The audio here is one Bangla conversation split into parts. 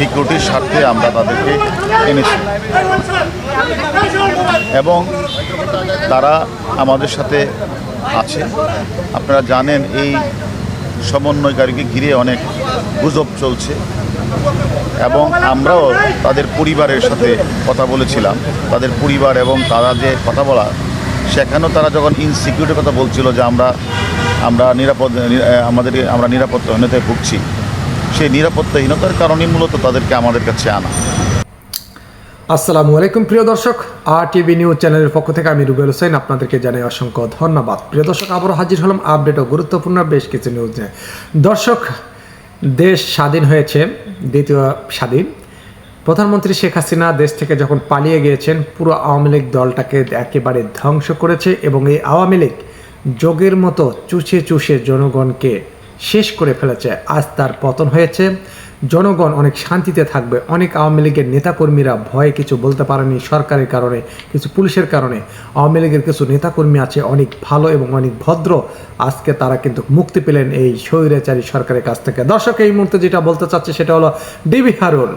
সিকিউরিটির স্বার্থে আমরা তাদেরকে এনেছি। এবং তারা আমাদের সাথে আছে। আপনারা জানেন, এই সমন্বয়কারীকে ঘিরে অনেক গুজব চলছে। এবং আমরাও তাদের পরিবারের সাথে কথা বলেছিলাম। তাদের পরিবার এবং তারা যে কথা বলা, সেখানেও তারা যখন ইনসিকিউরিটির কথা বলছিল যে আমরা আমরা নিরাপদ আমাদের আমরা নিরাপত্তাহীনতায় ভুগছি সেই নিরাপত্তাহীনতার কারণেই মূলত তাদেরকে আমাদের কাছে আনা। আসসালামু আলাইকুম, প্রিয় দর্শক। আর টিভি নিউজ চ্যানেলের পক্ষ থেকে আমি রুবেল হোসেন। আপনাদেরকে জানাই অসংখ্য ধন্যবাদ। প্রিয় দর্শক, আবারও হাজির হলাম আপডেট ও গুরুত্বপূর্ণ বেশ কিছু নিউজ নিয়ে দর্শক, দেশ স্বাধীন হয়েছে, দ্বিতীয় স্বাধীন। প্রধানমন্ত্রী শেখ হাসিনা দেশ থেকে যখন পালিয়ে গিয়েছেন, পুরো আওয়ামী লীগ দলটাকে একেবারে ধ্বংস করেছে এবং এই আওয়ামী লীগ যোগের মতো চুষে চুষে জনগণকে শেষ করে ফেলেছে। আজ তার পতন হয়েছে। জনগণ অনেক শান্তিতে থাকবে। অনেক আওয়ামী লীগের নেতাকর্মীরা ভয়ে কিছু বলতে পারেনি সরকারের কারণে, কিছু পুলিশের কারণে। আওয়ামী লীগের কিছু নেতাকর্মী আছে, অনেক ভালো এবং অনেক ভদ্র। আজকে তারা কিন্তু মুক্তি পেলেন এই স্বৈরাচারী সরকারের কাছ থেকে। দর্শক, এই মুহূর্তে যেটা বলতে চাচ্ছে সেটা হলো ডিবি হারুন।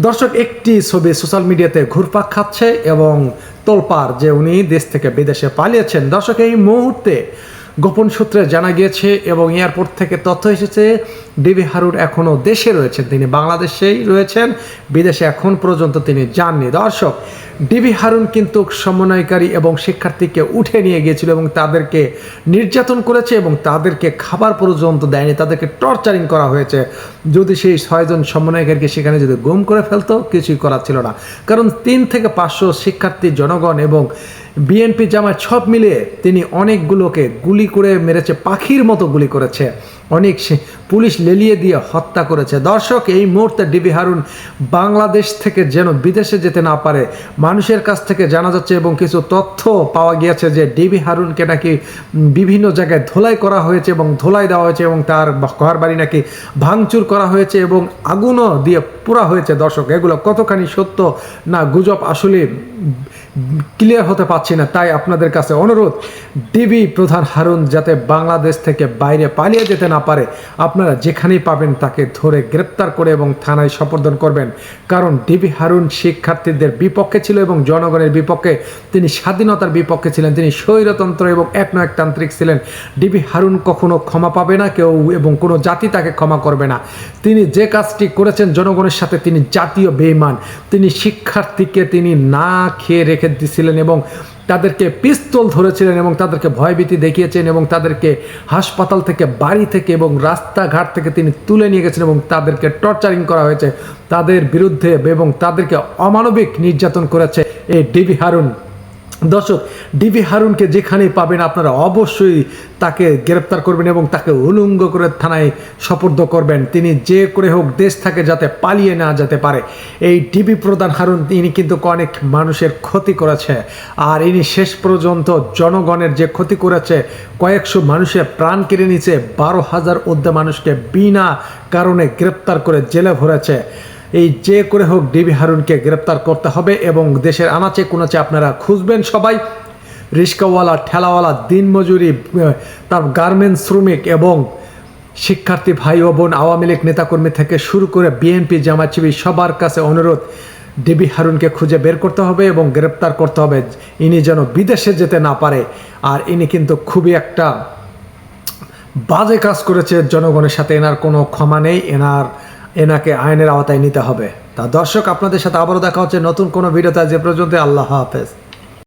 দর্শক, একটি ছবি সোশ্যাল মিডিয়াতে ঘুরপাক খাচ্ছে এবং তোলপার যে উনি দেশ থেকে বিদেশে পালিয়েছেন। দর্শক, এই মুহূর্তে গোপন সূত্রে জানা গিয়েছে এবং এয়ারপোর্ট থেকে তথ্য এসেছে, ডিবি হারুন এখনও দেশে রয়েছেন। তিনি বাংলাদেশেই রয়েছেন, বিদেশে এখন পর্যন্ত তিনি যাননি। দর্শক, ডিবি হারুন কিন্তু সমন্বয়কারী এবং শিক্ষার্থীকে উঠে নিয়ে গিয়েছিল এবং তাদেরকে নির্যাতন করেছে এবং তাদেরকে খাবার পর্যন্ত দেয়নি। তাদেরকে টর্চারিং করা হয়েছে। যদি সেই ছয়জন সমন্বয়কারীকে সেখানে যদি গুম করে ফেলতো, কিছুই করার ছিল না। কারণ তিন থেকে পাঁচশো শিক্ষার্থী, জনগণ এবং বিএনপি জামায় সব মিলিয়ে তিনি অনেকগুলোকে গুলি করে মেরেছে, পাখির মতো গুলি করেছে। অনেক পুলিশ লেলিয়ে দিয়ে হত্যা করেছে। দর্শক, এই মুহূর্তে ডিবি হারুন বাংলাদেশ থেকে যেন বিদেশে যেতে না পারে, মানুষের কাছ থেকে জানা যাচ্ছে এবং কিছু তথ্য পাওয়া গিয়েছে যে ডিবি হারুনকে নাকি বিভিন্ন জায়গায় ধোলাই করা হয়েছে এবং ধোলাই দেওয়া হয়েছে এবং তার ঘর বাড়ি নাকি ভাঙচুর করা হয়েছে এবং আগুনও দিয়ে পোড়া হয়েছে। দর্শক, এগুলো কতখানি সত্য না গুজব আসলে ক্লিয়ার হতে পারছি না, তাই আপনাদের কাছে অনুরোধ ডিবি প্রধান হারুন যাতে বাংলাদেশ থেকে বাইরে পালিয়ে যেতে না পারে, আপনারা যেখানেই পাবেন তাকে ধরে গ্রেপ্তার করে এবং থানায় সম্পাদন করবেন। কারণ ডিবি হারুন শিক্ষার্থীদের বিপক্ষে ছিল এবং জনগণের বিপক্ষে, তিনি স্বাধীনতার বিপক্ষে ছিলেন, তিনি স্বৈরতন্ত্র এবং একনায়কতান্ত্রিক ছিলেন। ডিবি হারুন কখনো ক্ষমা পাবে না, কেউ এবং কোনো জাতি তাকে ক্ষমা করবে না। তিনি যে কাজটি করেছেন জনগণের সাথে, তিনি জাতীয় বেইমান। তিনি শিক্ষার্থীকে তিনি না খেয়ে রেখে দিয়েছিলেন এবং তাদেরকে পিস্তল ধরেছিলেন এবং তাদেরকে ভয়ভীতি দেখিয়েছেন এবং তাদেরকে হাসপাতাল থেকে, বাড়ি থেকে এবং রাস্তাঘাট থেকে তিনি তুলে নিয়ে গেছেন এবং তাদেরকে টর্চারিং করা হয়েছে। তাদের বিরুদ্ধে এবং তাদেরকে অমানবিক নির্যাতন করেছে এই ডিবি হারুন। দর্শক, ডিবি হারুনকে যেখানেই পাবেন আপনারা অবশ্যই তাকে গ্রেপ্তার করবেন এবং তাকে উলঙ্গ করে থানায় সপর্দ করবেন। তিনি যে করে হোক দেশ থেকে যাতে পালিয়ে না যেতে পারে। এই ডিবি প্রধান হারুন, ইনি কিন্তু অনেক মানুষের ক্ষতি করেছে। আর ইনি শেষ পর্যন্ত জনগণের যে ক্ষতি করেছে, কয়েকশো মানুষের প্রাণ কেড়ে নিয়েছে, বারো হাজার অর্ধে মানুষকে বিনা কারণে গ্রেপ্তার করে জেলে ভরেছে। এই যে করে হোক ডিবি হারুনকে গ্রেপ্তার করতে হবে এবং দেশের আনাচে কোনাচে আপনারা খুঁজবেন সবাই। রিক্সাওয়ালা ঠেলাওয়ালা, দিনমজুরি তার গার্মেন্টস শ্রমিক এবং শিক্ষার্থী ভাই ও বোন, আওয়ামী লীগ নেতাকর্মী থেকে শুরু করে বিএনপি জামাতচিবি সবার কাছে অনুরোধ, ডিবি হারুনকে খুঁজে বের করতে হবে এবং গ্রেপ্তার করতে হবে। ইনি যেন বিদেশে যেতে না পারে। আর ইনি কিন্তু খুবই একটা বাজে কাজ করেছে জনগণের সাথে। এনার কোনো ক্ষমা নেই। এনার এনাকে আইনের আওতায় নিতে হবে। তা দর্শক, আপনাদের সাথে আবারও দেখা হচ্ছে নতুন কোনো ভিডিওতে। যে পর্যন্ত আল্লাহ হাফেজ।